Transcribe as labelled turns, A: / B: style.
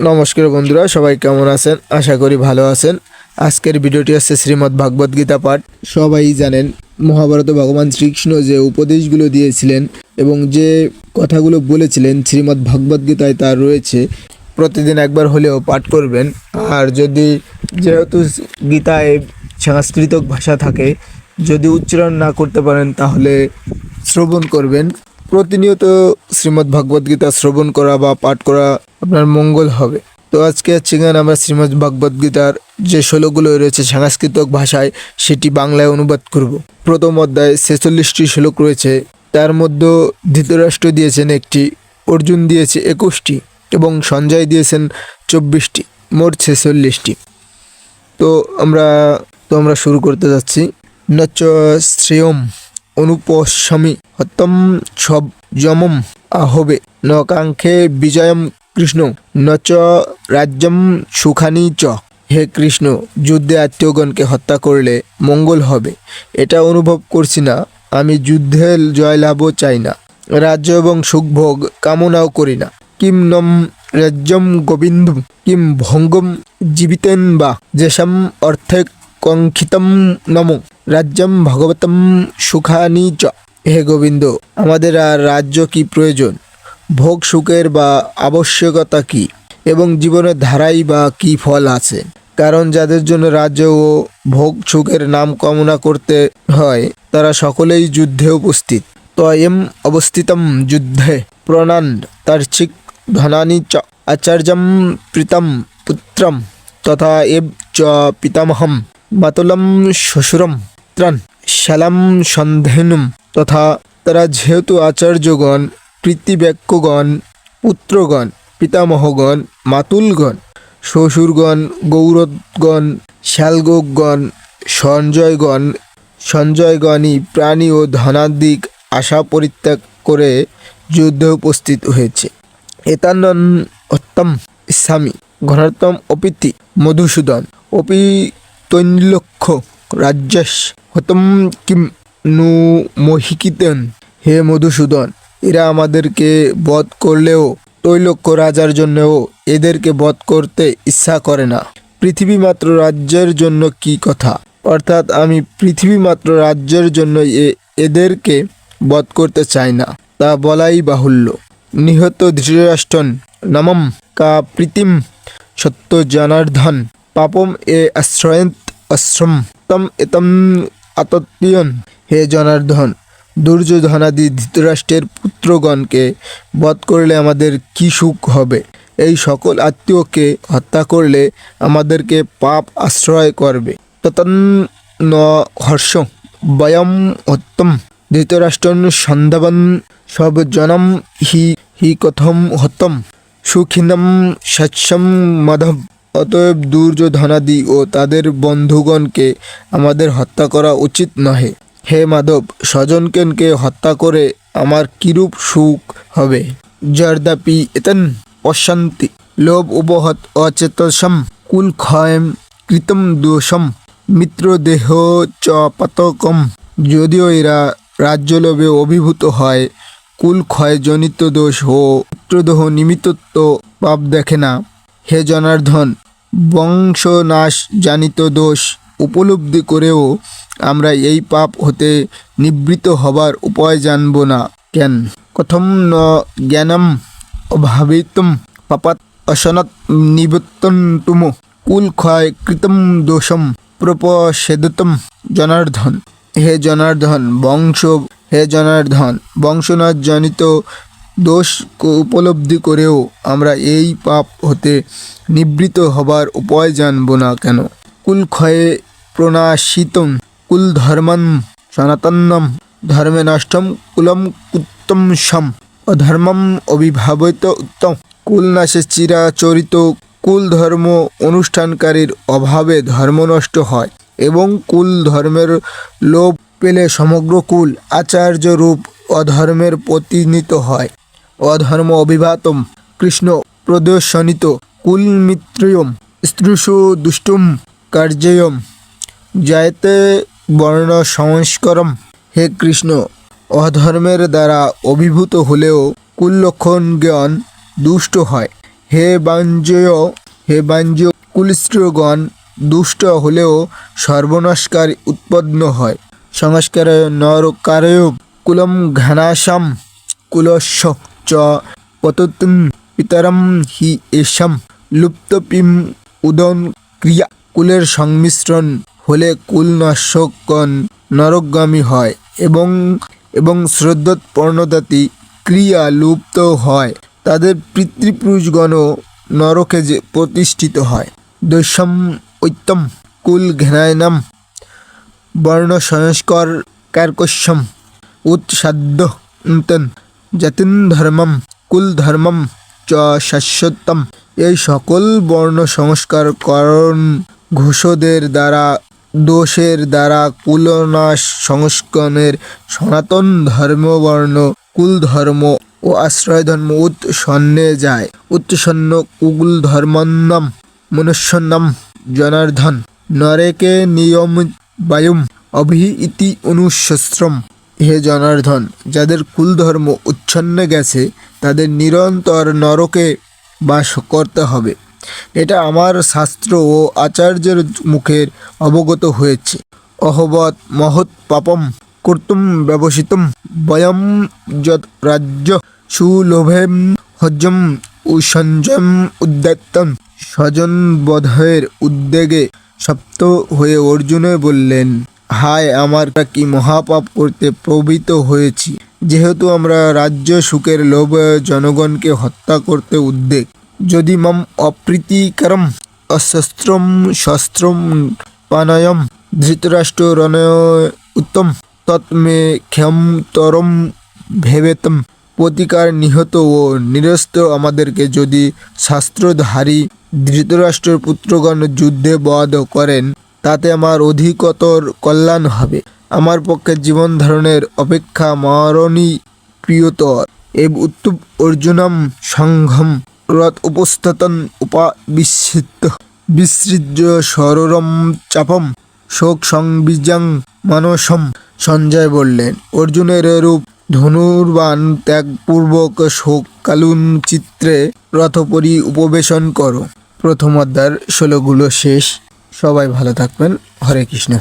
A: নমস্কার বন্ধুরা, সবাই কেমন আছেন? আশা করি ভালো আছেন। আজকের ভিডিওটি হচ্ছে শ্রীমদ্ ভাগবত গীতা পাঠ। সবাই জানেন, মহাভারত ভগবান শ্রীকৃষ্ণ যে উপদেশগুলো দিয়েছিলেন এবং যে কথাগুলো বলেছিলেন শ্রীমদ্ ভাগবত গীতায় তা রয়েছে, প্রতিদিন একবার হলেও পাঠ করবেন। আর যদি যেহেতু গীতায় সাংস্কৃতিক ভাষা থাকে, যদি উচ্চারণ না করতে পারেন তাহলে শ্রবণ করবেন। প্রতিনিয়ত শ্রীমদ্ ভাগবত গীতা শ্রবণ করা বা পাঠ করা আপনার মঙ্গল হবে। তো আজকে গান আমরা শ্রীমদ্ ভাগবত গীতার যে শ্লোকগুলো রয়েছে সাংস্কৃতিক ভাষায়, সেটি বাংলায় অনুবাদ করব। প্রথম অধ্যায় ছেচল্লিশটি শ্লোক রয়েছে। তার মধ্যে ধৃতরাষ্ট্র দিয়েছেন একটি, অর্জুন দিয়েছে একুশটি এবং সঞ্জয় দিয়েছেন চব্বিশটি, মোট ছেচল্লিশটি। তো আমরা তো আমরা শুরু করতে যাচ্ছি। নচ শ্রেয়ম। অনুপস্বামী হতম সব যমম আহবে ন কাঙ্ক্ষে বিজয়ম কৃষ্ণ ন চ রাজ্যম সুখানি চ। হে কৃষ্ণ, যুদ্ধে আত্মীয়গণকে হত্যা করলে মঙ্গল হবে। এটা অনুভব করছি না। আমি যুদ্ধে জয়লাভও চাই না। রাজ্য এবং সুখভোগ কামনাও করি না। কিম নম রাজ্যম গোবিন্দ, কিম ভঙ্গম জীবিতেন বা, যেসাম অর্থে কঙ্ক্ষিতম নম। রাজ্যম ভগবতম সুখানি চ। হে গোবিন্দ, আমাদের আর রাজ্য কি প্রয়োজন? ভোগ সুখের বা আবশ্যকতা কি? এবং জীবনের ধারাই বা কি ফল আছে? কারণ যাদের জন্য রাজ্য ও ভোগ সুখের নাম কামনা করতে হয়, তারা সকলেই যুদ্ধে উপস্থিত। তয়েম অবস্থিতম যুদ্ধে প্রণান তার্চিক ধনানি চ। আচার্যম প্রীতম পুত্রম তথা এব চ পিতামহম। মাতুলম শ্বশুরম। ত্রাণ শালাম সন্ধেনুম তথা তারা যেহেতু আচার্যগণ, প্রীতিব্যাক্যগণ, পুত্রগণ, পিতামহগণ, মাতুলগণ, শ্বশুরগণ গৌরবগণ শ্যালগোগণ, সঞ্জয়গণ, সঞ্জয়গণই প্রাণী ও ধনাদিক আশা পরিত্যাগ করে যুদ্ধে উপস্থিত হয়েছে। এতানন অত্তম স্বামী ঘনাত্তম অপিতি মধুসূদন অপি তৈলক্ষ রাজ্যস হতম কিম নু মহিকিতেন, হে মধুসূদন, এরা আমাদেরকে বধ করলেও তৈলক্য রাজার জন্যও এদেরকে বধ করতে ইচ্ছা করে না। পৃথিবী মাত্র রাজ্যের জন্য কি কথা? অর্থাৎ আমি পৃথিবী মাত্র রাজ্যের জন্য এদেরকে বধ করতে চাই না, তা বলাই বাহুল্য। নিহত ধৃতরাষ্ট্রন, নমম কা প্রীতিম সত্য জনার্ধন, পাপম এ আশ্রয়ন্ত আশ্রম তম এতম আতত্পিয়ন হে জনার্দন, দুর্যোধনাদি ধৃতরাষ্ট্রের পুত্রগণকে বধ করলে আমাদের কি সুখ হবে? এই সকল আত্মীয়কে হত্যা করলে আমাদেরকে পাপ আশ্রয় করবে। ততন্ন হর্ষ বয়ম হত্যম। ধৃতরাষ্ট্রন সন্ধাবন সব জনম হি হি কথম হতম সুখিনম সৎসম মাধব অতএব দুর্যোধনাদি ও তাদের বন্ধুগণকে আমাদের হত্যা করা উচিত নহে। হে মাধব, স্বজনকেনকে হত্যা করে আমার কিরূপ সুখ হবে? জর্দাপি এতন অশান্তি লোভ উপহত অচেতসম কুল ক্ষয়ম কৃতম দোষম, মিত্রদেহ চ পাতকম। যদিও এরা রাজ্যলোভে অভিভূত হয়, কুল ক্ষয়জনিত দোষ ও পুত্রদেহ নিমিত্ত পাপ দেখে না। হে জনার্ধন বংশনাশ জানিত দোষ উপলব্ধি করেও আমরা এই পাপ হতে নিবৃত হবার উপায় জানব না। কেন? কথম ন জ্ঞানম অভাবিতম পাপাত অসনত নিবর্তন্তুম কুল ক্ষয় কৃতম দোষম প্রপসেদতম জনার্ধন হে জনার্দন, বংশ, হে জনার্ধন বংশনাথ জনিত দোষ উপলব্ধি করেও আমরা এই পাপ হতে নিবৃত হবার উপায় জানব না কেন? কুলক্ষয়ে প্রণাশিতম, কুল ধর্মম সনাতনম, ধর্মে নষ্টম, কুলম উত্তম সম অধর্মম অভিভাবিত উত্তম। কুল নাশে চিরাচরিত, কুল ধর্ম অনুষ্ঠানকারীর অভাবে ধর্ম নষ্ট হয় এবং কুল ধর্মের লোভ পেলে সমগ্র কুল আচার্য রূপ অধর্মের প্রতিনিত হয়। অধর্ম অভিভাতম কৃষ্ণ প্রদর্শনিত কুলমিত্রয়ম স্ত্রুষু দুষ্টুম কার্যয়ম। জয়তে বর্ণ সংস্করম। হে কৃষ্ণ, অধর্মের দ্বারা অভিভূত হলেও কুলক্ষণ জ্ঞান দুষ্ট হয়। হে বাঞ্জয় হে বাঞ্জয় কুলস্ত্রগণ দুষ্ট হলেও সর্বনাশকারী উৎপন্ন হয়। সংস্কার নরকারয় কুলম ঘনাশাম, কুলস্য। চ পততন পিতরম হি এসম লুপ্তপিম উদন ক্রিয়া কুলের সংমিশ্রণ হলে কুল নাশকগণ নরকগামী হয় এবং এবং শ্রদ্ধৎপর্ণতাতি ক্রিয়া লুপ্ত হয় তাদের পিতৃপুরুষগণও নরকে যে প্রতিষ্ঠিত হয় দৈশ্যম ঐত্যম কুল ঘ্নায়নম বর্ণ সংস্কার কার্কস্যম উন্তন যতিন ধর্মম কুল ধর্মম চ শাশ্বতম এই সকল বর্ণ সংস্কার করণ ঘোষদের দ্বারা, দোষের দ্বারা কুলনাশ সংস্করণের সনাতন ধর্মবর্ণ কুল ধর্ম ও আশ্রয় ধর্ম উৎসন্নে যায়। উৎসন্ন কুল ধর্মন্নম মনুষ্যন্নম জনার্ধন নরেকে নিয়ম বায়ুম অভি ইতি অনুশস্ত্রম হে জনার্ধন যাদের কুলধর্ম উচ্ছন্নে গেছে, তাদের নিরন্তর নরকে বাস করতে হবে। এটা আমার শাস্ত্র ও আচার্যের মুখের অবগত হয়েছে। অহবৎ মহৎ পাপম কর্তুম ব্যবসিতম বয়ম যত রাজ্য সুলোভেম হজম সঞ্জম উদ্যতম স্বজন বধের উদ্বেগে সপ্ত হয়ে অর্জুনে বললেন হায় আমার কি মহাপাপ করতে প্রবৃত হয়েছি। যেহেতু আমরা রাজ্য সুখের লোভ জনগণকে হত্যা করতে উদ্বেগ। যদি মম অপ্রীতিকরম অশস্ত্রম শস্ত্রম পানয়ম ধৃতরাষ্ট্র রণয় উত্তম তৎমে ক্ষমতরম ভেবেতম প্রতিকার নিহত ও নিরস্ত আমাদেরকে যদি শাস্ত্রধারী ধৃতরাষ্ট্রের পুত্রগণ যুদ্ধে বধ করেন তাতে আমার অধিকতর কল্যাণ হবে। আমার পক্ষে জীবন ধারণের অপেক্ষা মরণই প্রিয়তর। এব উত্তুপ অর্জুনম সংঘম রথ উপস্ততন উপাবিশ্চিত বিসৃজ্য সররম চাপম শোক সংবিজাং মানসম। সঞ্জয় বললেন, অর্জুনের রূপ ধনুর্বাণ ত্যাগপূর্বক শোক কালুন চিত্রে রথপরি উপবেশন করো। প্রথম অধ্যায়ের ষোলোগুলো শেষ। সবাই ভালো থাকবেন। হরে কৃষ্ণ।